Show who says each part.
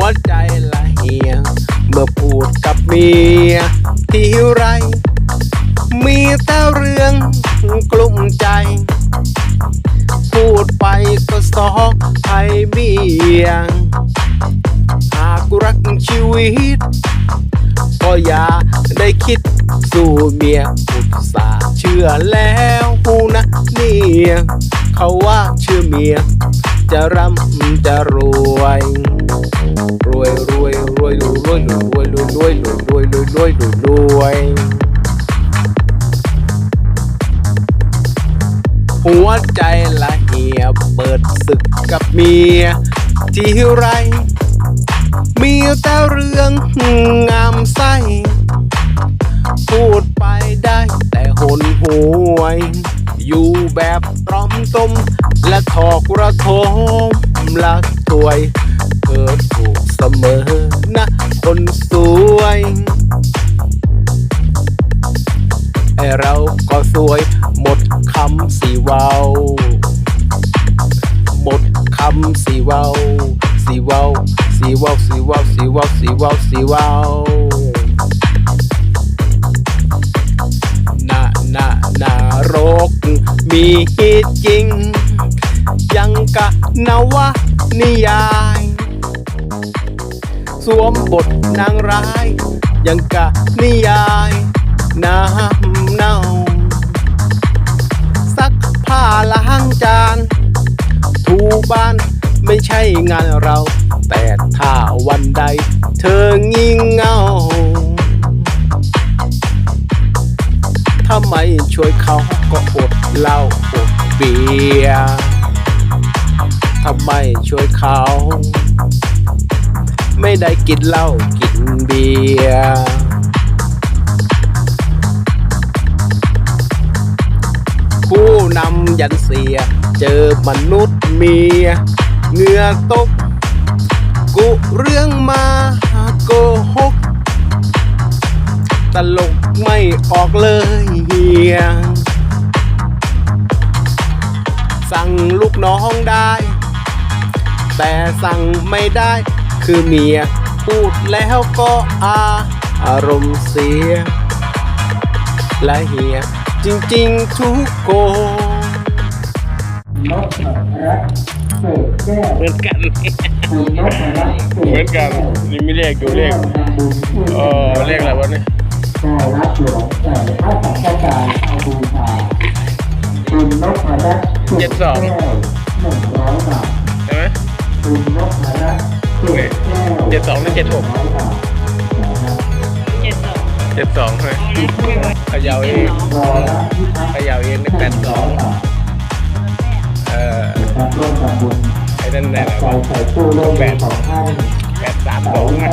Speaker 1: หัวใจละเหียเมื่อพูดกับเมียที่ไร มีแต่เรื่องกลุ้มใจ พูดไปก็สอกให้เมียหากรักชีวิต ก็อย่าได้คิดสู่เมียอุตส่าห์เชื่อแล้วกูนะเนี่ยเขาว่าเชื่อเมีย จะร่ำจะรวย รวยรวยรวยรวยรวยรวยรวยรวยรวยรวยรวยรวยรวยหัวใจละเหียเปิดศึกกับเมียที่ไร มีแต่เรื่องงามไส้พูดไปได้แต่หนหวย อยู่แบบตรอมตมและขอกระทมละถวย อถูกเสมอนะคนสวย ไอเราก็สวย หมดคำสีเวาหมดคำสีเวาสีเวาสีเวาสีเวาสีเวาสีเวาสีเวาหน้าหน้านรก มีฮิตจริง ยังกะนวนิยาย สวมบทนางร้าย ยังกะนิยาย น้ำเน่าซักผ้าล้างจาน ถูบ้านไม่ใช่งานเรา แต่ถ้าวันใด เธองี่เง่าถ้าไม่ช่วยเขาก็อดเหล้าอดเบียร์ถ้าไม่ช่วยเขา ไม่ได้กินเหล้ากินเบียร์ผู้นำยันเสีย เจอมนุษย์เมียเงือตก กุเรื่องมาโกหก ตลกไม่ออกเลยเฮียสั่งลูกน้องได้ แต่สั่งไม่ได้ คือเมีย พูดแล้วก็อาอารมณ์เสีย และเฮีย จริงๆทุกคน
Speaker 2: นกรักเศษแก้ว
Speaker 1: เหมือนกัน
Speaker 2: คุณนกรักเศษ
Speaker 1: เหมือนกันนี่มีเลขดูเลขเออเลขอะไรวะเนี่ย
Speaker 2: ได้รับหลวงแต่พระสังฆทานเอาบูชาคุณนกรักเศษแก้วหนึ่งร้อยบาท
Speaker 1: ใช่ไหม
Speaker 2: คุณนกรักเศษแก้ว
Speaker 1: เจ็ดสองหรือเจ็ดหก
Speaker 3: เจ็ดสอง
Speaker 1: เจ็ดสองใช่ไหขยาวเองขยาวเองหนึ่แปดสองเออไอ้นั่นแหละ
Speaker 2: ว่
Speaker 1: แปดสาม
Speaker 2: ส
Speaker 1: องอ่